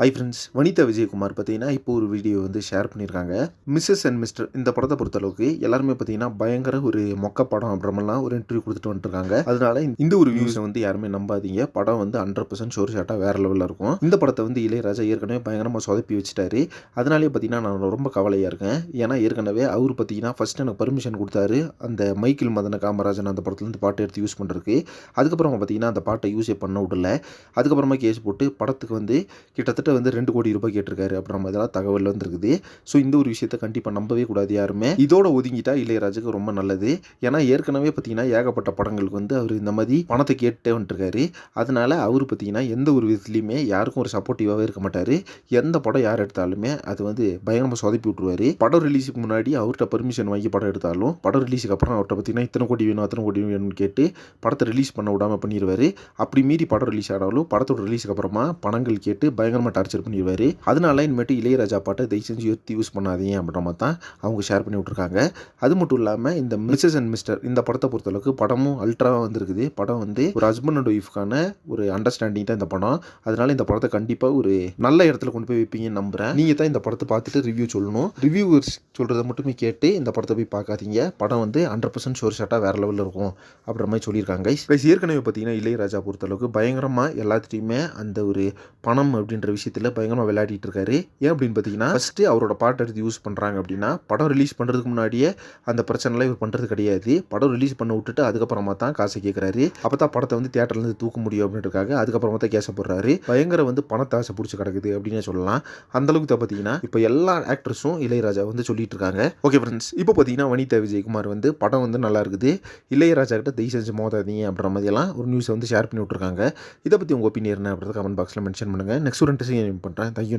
Hi friends Vanitha Vijayakumar பார்த்தீங்கன்னா இப்போ ஒரு வீடியோ வந்து ஷேர் பண்ணியிருக்காங்க. மிஸ்ஸஸ் அண்ட் மிஸ்டர் இந்த படத்தை பொறுத்தளவுக்கு எல்லாருமே பார்த்தீங்கன்னா பயங்கர ஒரு மொக்க படம் அப்புறமெல்லாம் ஒரு இன்டர்வியூ கொடுத்துட்டு வந்துருக்காங்க. அதனால இந்த ஒரு வியூஸை வந்து யாருமே நம்பாதீங்க. படம் வந்து ஹண்ட்ரட் பர்சன்ட் ஷோர் ஷாட்டாக வேற லெவலில் இருக்கும். இந்த படத்தை வந்து இளையராஜா ஏற்கனவே பயங்கரமாக சொதப்பி வச்சுட்டாரு. அதனாலே பார்த்தீங்கன்னா நான் ரொம்ப கவலையாக இருக்கேன். ஏன்னா ஏற்கனவே அவர் பார்த்தீங்கன்னா ஃபர்ஸ்ட் எனக்கு பர்மிஷன் கொடுத்தாரு. அந்த மைக்கேல் மதன காமராஜன் அந்த படத்துலேருந்து பாட்டு எடுத்து யூஸ் பண்ணுறதுக்கு அதுக்கப்புறமா பார்த்தீங்கன்னா அந்த பாட்டை யூஸே பண்ண விடல. அதுக்கப்புறமா கேஸ் போட்டு படத்துக்கு வந்து கிட்டத்தட்ட வந்து ரெண்டு கோடி ரூபாய் கேட்டிருக்காரு அப்படின்ற மாதிரிலாம் தகவல் வந்திருக்குது. ஸோ இந்த ஒரு விஷயத்த கண்டிப்பாக நம்பவே கூடாது யாருமே. இதோட ஒதுங்கிட்டா இளையராஜுக்கு ரொம்ப நல்லது. ஏன்னா ஏற்கனவே பார்த்தீங்கன்னா ஏகப்பட்ட படங்களுக்கு வந்து அவர் இந்த மாதிரி பணத்தை கேட்டே வந்துருக்காரு. அதனால அவர் பார்த்தீங்கன்னா எந்த ஒரு விதத்துலையுமே யாருக்கும் ஒரு சப்போர்ட்டிவாகவே இருக்க மாட்டார். எந்த படம் யார் எடுத்தாலுமே அது வந்து பயங்கரமாக சொதப்பி விட்டுருவார். படம் ரிலீஸுக்கு முன்னாடி அவர்கிட்ட பர்மிஷன் வாங்கி படம் எடுத்தாலும் படம் ரிலீஸுக்கு அப்புறம் அவர்கிட்ட பார்த்தீங்கன்னா இத்தனை கோடி வேணும் அத்தனை கோடி வேணும்னு கேட்டு படத்தை ரிலீஸ் பண்ண விடாமல் பண்ணிடுவார் அப்படி மீறி படம் ரிலீஸ் ஆனாலும் படத்தோட ரிலீஸுக்கு அப்புறமா பணங்கள் கேட்டு பயங்கரமாக டார்ச்சர் பண்ணிடுவார் அதனால இனிமேட்டு இளையராஜா பாட்டை தயவு செஞ்சு யோசித்து யூஸ் பண்ணாதீங்க அப்படின்ற மாதிரி தான் அவங்க ஷேர் பண்ணி விட்ருக்காங்க அது மட்டும் இல்லாமல் இந்த மிஸ்ஸஸ் அண்ட் மிஸ்டர் இந்த படத்தை பொறுத்தளவுக்கு படமும் அல்ட்ராவாக வந்திருக்குது. படம் வந்து ஒரு ஹஸ்பண்ட் அண்ட் ஒய்ஃப்கான ஒரு அண்டர்ஸ்டாண்டிங் தான் இந்த படம். அதனால இந்த படத்தை கண்டிப்பாக ஒரு நல்ல இடத்துல கொண்டு போய் வைப்பீங்கன்னு நம்புகிறேன் நீங்கள் தான் இந்த படத்தை பார்த்துட்டு ரிவ்யூ சொல்லணும். ரிவ்யூ சொல்கிறத மட்டுமே கேட்டு இந்த படத்தை போய் பார்க்காதீங்க. படம் வந்து ஹண்ட்ரட் பர்சன்ட் ஷோர் ஷாட்டாக வேறு லெவலில் இருக்கும் அப்படின்ற மாதிரி சொல்லியிருக்காங்க ஏற்கனவே பார்த்தீங்கன்னா இளையராஜா பொறுத்தளவுக்கு பயங்கரமாக எல்லாத்துலேயுமே அந்த ஒரு பணம் அப்படின்ற விஷயம் விஷயத்தில் பயங்கரமாக விளையாடிட்டு இருக்காரு ஏன் அப்படின்னு பார்த்தீங்கன்னா ஃபஸ்ட்டு அவரோட பாட்டை எடுத்து யூஸ் பண்ணுறாங்க அப்படின்னா படம் ரிலீஸ் பண்ணுறதுக்கு முன்னாடியே அந்த பிரச்சனைலாம் இவர் பண்ணுறது கிடையாது. படம் ரிலீஸ் பண்ண விட்டுட்டு அதுக்கப்புறமா தான் காசை கேட்குறாரு அப்போ தான் படத்தை வந்து தேட்டர்லேருந்து தூக்க முடியும் அப்படின்றதுக்காக அதுக்கப்புறமா தான் கேச போடுறாரு. பயங்கர வந்து பணத்தை ஆசை பிடிச்சி கிடக்குது அப்படின்னு சொல்லலாம். அந்த அளவுக்கு தான் பார்த்தீங்கன்னா இப்போ எல்லா ஆக்டர்ஸும் இளையராஜா வந்து சொல்லிட்டு இருக்காங்க ஓகே ஃப்ரெண்ட்ஸ் இப்போ பார்த்தீங்கன்னா வனிதா விஜயகுமார் வந்து படம் வந்து நல்லா இருக்குது. இளையராஜா கிட்ட தயவு செஞ்சு மோதாதீங்க அப்படின்ற மாதிரியெல்லாம் ஒரு நியூஸை வந்து ஷேர் பண்ணி விட்டுருக்காங்க. இதை பற்றி உங்கள் ஒப்பீனியன் என்ன அப்படின்றத கமெண்ட் பாக்ஸில் மென்ஷன் பண்ணுங்கள் நெக்ஸ்ட் ஒரு இன்ட்ரெஸ்டிங் பண்ணுறேன் தேங்க்யூ